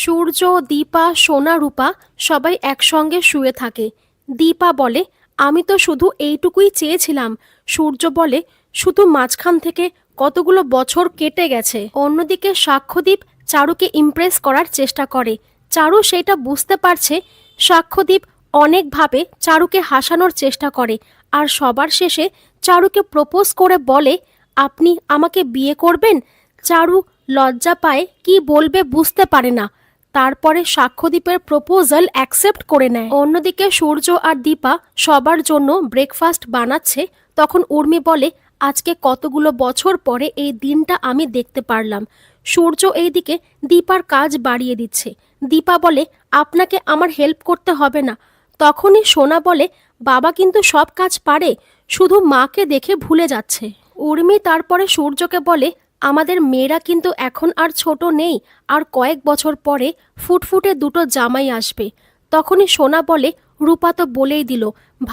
সূর্য, দীপা, সোনা, রূপা সবাই একসঙ্গে শুয়ে থাকে। দীপা বলে, আমি তো শুধু এইটুকুই চেয়েছিলাম। সূর্য বলে, শুধু মাঝখান থেকে কতগুলো বছর কেটে গেছে। অন্যদিকে সাক্ষ্যদীপ চারুকে ইমপ্রেস করার চেষ্টা করে। চারু সেটা বুঝতে পারছে। সাক্ষ্যদীপ অনেকভাবে চারুকে হাসানোর চেষ্টা করে আর সবার শেষে চারুকে প্রপোজ করে বলে, আপনি আমাকে বিয়ে করবেন? চারু লজ্জা পায়, কি বলবে বুঝতে পারে না। তারপরে সাক্ষ্যদীপের প্রপোজাল অ্যাকসেপ্ট করে নেয়। অন্যদিকে সূর্য আর দীপা সবার জন্য ব্রেকফাস্ট বানাচ্ছে। তখন উর্মি বলে, আজকে কতগুলো বছর পরে এই দিনটা আমি দেখতে পারলাম। সূর্য এইদিকে দীপার কাজ বাড়িয়ে দিচ্ছে। দীপা বলে, আপনাকে আমার হেল্প করতে হবে না। তখনই সোনা বলে, বাবা কিন্তু সব কাজ পারে, শুধু মাকে দেখে ভুলে যাচ্ছে। উর্মি তারপরে সূর্যকে বলে আমাদের মেয়েরা কিন্তু এখন আর ছোট নেই, আর কয়েক বছর পরে ফুটফুটে দুটো জামাই আসবে। তখনই সোনা বলে, রূপা তো বলেই দিল,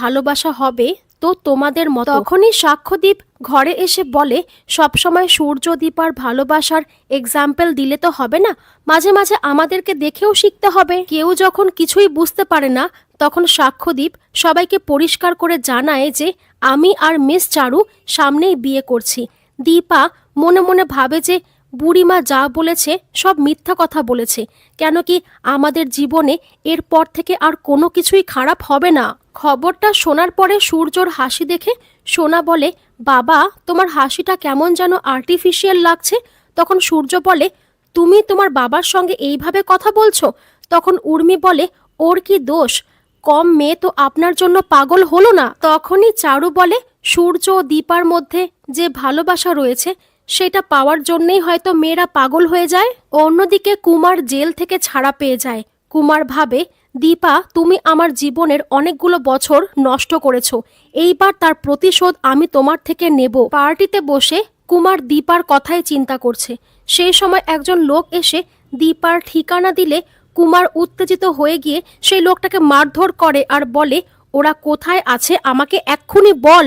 ভালোবাসা হবে তো তোমাদের মতো। তখনই সাক্ষ্যদীপ ঘরে এসে বলে, সবসময় সূর্য দীপার ভালোবাসার এক্সাম্পল দিলে তো হবে না, মাঝে মাঝে আমাদেরকে দেখেও শিখতে হবে। কেউ যখন কিছুই বুঝতে পারে না, তখন সাক্ষ্যদীপ সবাইকে পরিষ্কার করে জানায় যে, আমি আর মিস চারু সামনেই বিয়ে করছি। দীপা মনে মনে ভাবে যে বুড়িমা যা বলেছে সব মিথ্যা কথা বলেছে। কেন কি আমাদের জীবনে এরপর থেকে আর কোনো কিছুই খারাপ হবে না। খবরটা শোনার পরে সূর্যর হাসি দেখে সোনা বলে, বাবা, তোমার হাসিটা কেমন যেন আর্টিফিশিয়াল লাগছে। তখন সূর্য বলে, তুমি তোমার বাবার সঙ্গে এইভাবে কথা বলছো? তখন উর্মি বলে, ওর কি দোষ? কম মেয়ে তো আপনার জন্য পাগল হলো না। তখনই চারু বলে, সূর্য ও দীপার মধ্যে যে ভালোবাসা রয়েছে, সেটা পাওয়ার জন্যই হয়তো মেয়েরা পাগল হয়ে যায়। অন্যদিকে কুমার জেল থেকে ছাড়া পেয়ে যায়। কুমার ভাবে, দীপা, তুমি আমার জীবনের অনেকগুলো বছর নষ্ট করেছ। এইবার তার প্রতিশোধ আমি তোমার থেকে নেব। পার্টিতে বসে কুমার দীপার কথাই চিন্তা করছে। সেই সময় একজন লোক এসে দীপার ঠিকানা দিলে কুমার উত্তেজিত হয়ে গিয়ে সেই লোকটাকে মারধর করে আর বলে, ওরা কোথায় আছে? আমাকে এক্ষুনি বল।